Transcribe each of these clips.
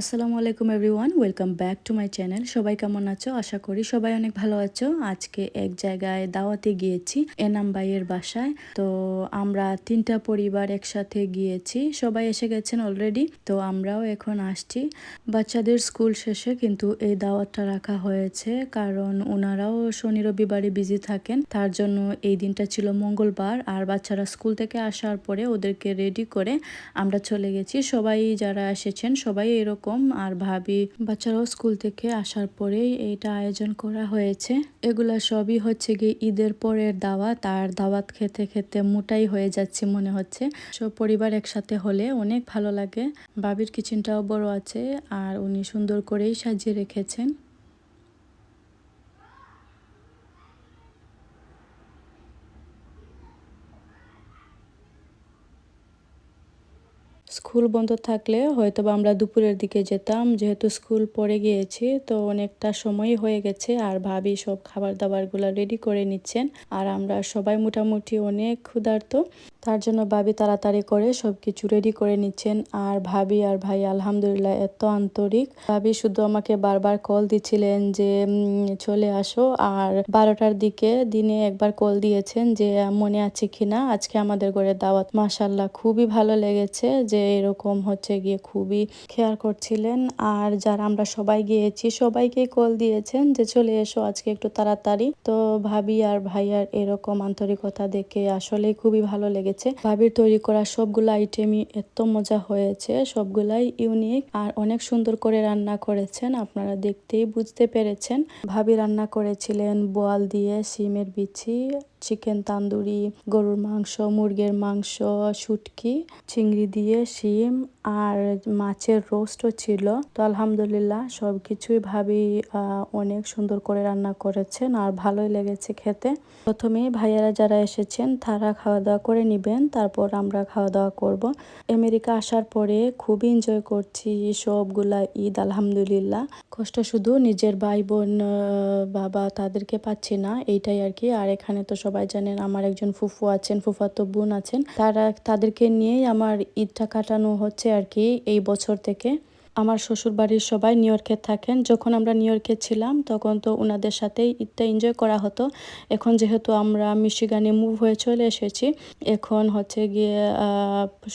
আসসালামু আলাইকুম everyone, welcome back to my channel. সবাই কেমন আছো? আশা করি সবাই অনেক ভালো আছো। আজকে এক জায়গায় দাওয়াতে গিয়েছি, এনাম ভাইয়ের বাসায়। তো আমরা তিনটা পরিবার একসাথে গিয়েছি। সবাই এসে গেছেন অলরেডি তো আমরাও এখন আসছি। বাচ্চাদের স্কুল শেষে কিন্তু এই দাওয়াতটা রাখা হয়েছে, কারণ ওনারাও শনি রবিবারে বিজি থাকেন। তার জন্য এই দিনটা ছিল মঙ্গলবার, আর বাচ্চারা স্কুল থেকে আসার পরে ওদেরকে রেডি করে আমরা চলে গেছি। সবাই যারা এসেছেন, সবাই এরকম আর ভাবি বাচ্চারাও স্কুল থেকে আসার পরেই এটা আয়োজন করা হয়েছে। এগুলা সবই হচ্ছে গিয়ে ঈদের পরের দাওয়াত। আর দাওয়াত খেতে খেতে মোটাই হয়ে যাচ্ছে মনে হচ্ছে। সব পরিবার একসাথে হলে অনেক ভালো লাগে। ভাবির কিচেনটাও বড় আছে। আর উনি সুন্দর করেই সাজিয়ে রেখেছেন। স্কুল বন্ধ থাকলে হয়তো বা আমরা দুপুরের দিকে যেতাম। যেহেতু স্কুল পড়ে গিয়েছি, তো অনেকটা সময় হয়ে গেছে আর ভাবি সব খাবার দাবারগুলো রেডি করে নিচ্ছেন। আর আমরা সবাই মোটামুটি অনেক ক্ষুধার্ত। তার জন্য ভাবি তাড়াতাড়ি করে সব কিছু রেডি করে নিচ্ছেন। আর ভাবি আর ভাই, আলহামদুলিল্লাহ, এত আন্তরিক। ভাবি শুধু আমাকে বারবার কল দিচ্ছিলেন যে চলে আসো। আর বারোটার দিকে দিনে একবার কল দিয়েছেন যে, মনে আছে কিনা? আজকে আমাদের ঘরে দাওয়াত। মাসাল্লাহ খুবই ভালো লেগেছে যে, এরকম হচ্ছে গিয়ে খুবই খেয়াল করছিলেন। আর যারা আমরা সবাই গিয়েছি সবাইকে কল দিয়েছেন যে, চলে এসো, আজকে একটু তাড়াতাড়ি। তো ভাবি আর ভাইয়ার এরকম আন্তরিকতা দেখে আসলেই খুবই ভালো লেগেছে। ভাবির তৈরি করা সবগুলো আইটেমই এত মজা হয়েছে, সবগুলাই ইউনিক আর অনেক সুন্দর করে রান্না করেছেন, আপনারা দেখতেই বুঝতে পেরেছেন। ভাবি রান্না করেছিলেন বোয়াল দিয়ে, সিমের বিচি চিকেন তান্দুরি, গরুর মাংস, মুরগির মাংস, শুটকি, চিংড়ি দিয়ে শিম আর মাছের রোস্টও ছিল। তো আলহামদুলিল্লাহ সব কিছুই ভাবি অনেক সুন্দর করে রান্না করেছেন আর ভালোই লেগেছে খেতে। প্রথমেই ভাইয়ারা যারা এসেছেন, তারা খাওয়া দাওয়া করে নিবেন, তারপর আমরা খাওয়া দাওয়া করব। আমেরিকা আসার পরে খুবই এনজয় করছি সবগুলা ঈদ, আলহামদুলিল্লাহ। কষ্ট শুধু নিজের ভাই বোন বাবা তাদেরকে পাচ্ছি না, এইটাই আর কি। আর এখানে তো সবাই জানেন, আমার একজন ফুফু আছেন, ফুফাতো বোন আছেন। তারা তাদেরকে নিয়েই আমার ঈদটা কাটানো হচ্ছে আর কি এই বছর থেকে। আমার শ্বশুর বাড়ির সবাই নিউ ইয়র্কে থাকেন। যখন আমরা নিউ ইয়র্কে ছিলাম, তখন তো ওনাদের সাথেই ঈদটা এনজয় করা হতো। এখন যেহেতু আমরা মিশিগানে মুভ হয়ে চলে এসেছি, এখন হচ্ছে গিয়ে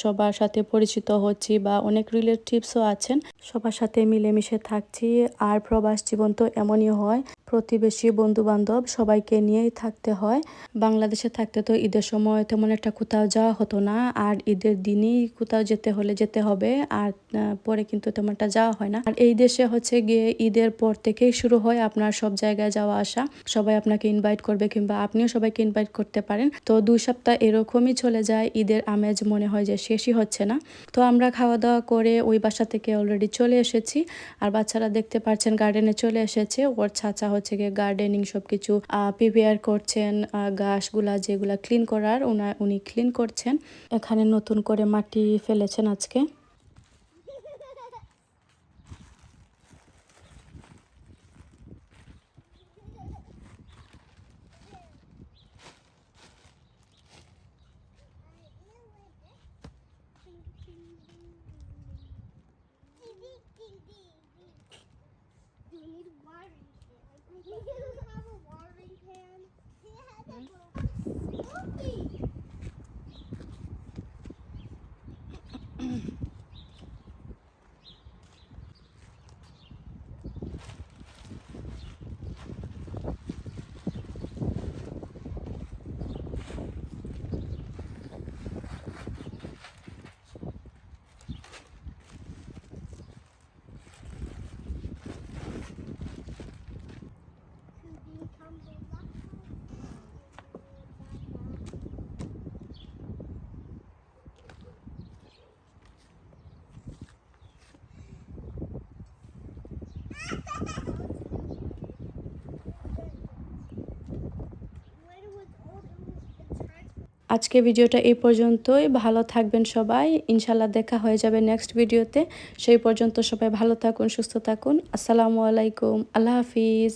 সবার সাথে পরিচিত হচ্ছি বা অনেক রিলেটিভসও আছেন। সবার সাথে মিলেমিশে থাকছি। আর প্রবাস জীবন তো এমনই হয় প্রতিবেশী বন্ধু বান্ধব সবাইকে নিয়েই থাকতে হয়। বাংলাদেশে থাকতে তো ঈদের সময় তেমন একটা কোথাও যাওয়া হতো না। আর ঈদের দিনই কোথাও যেতে হলে যেতে হবে। আর পরে কিন্তু তেমন একটা যাওয়া হয় না। আর এই দেশে হচ্ছে গিয়ে ঈদের পর থেকেই শুরু হয় আপনার সব জায়গায় যাওয়া আসা। সবাই আপনাকে ইনভাইট করবে কিংবা আপনিও সবাইকে ইনভাইট করতে পারেন। তো দুই সপ্তাহ এরকমই চলে যায়, ঈদের আমেজ মনে হয় যে শেষই হচ্ছে না। তো আমরা খাওয়া দাওয়া করে ওই বাসা থেকে অলরেডি চলে এসেছি। আর বাচ্চারা দেখতে পাচ্ছেন গার্ডেনে চলে এসেছে। ওর ছাঁচা হচ্ছে গিয়ে গার্ডেনিং সব কিছু প্রিপেয়ার করছেন গাছগুলা যেগুলা ক্লিন করার, উনি ক্লিন করছেন। এখানে নতুন করে মাটি ফেলেছেন আজকে। He didn't have a watering can? He has a little আজকে ভিডিওটা এই পর্যন্তই। ভালো থাকবেন সবাই। ইনশাল্লাহ দেখা হয়ে যাবে নেক্সট ভিডিওতে। সেই পর্যন্ত সবাই ভালো থাকুন, সুস্থ থাকুন। আসসালামু আলাইকুম। আল্লাহ হাফিজ।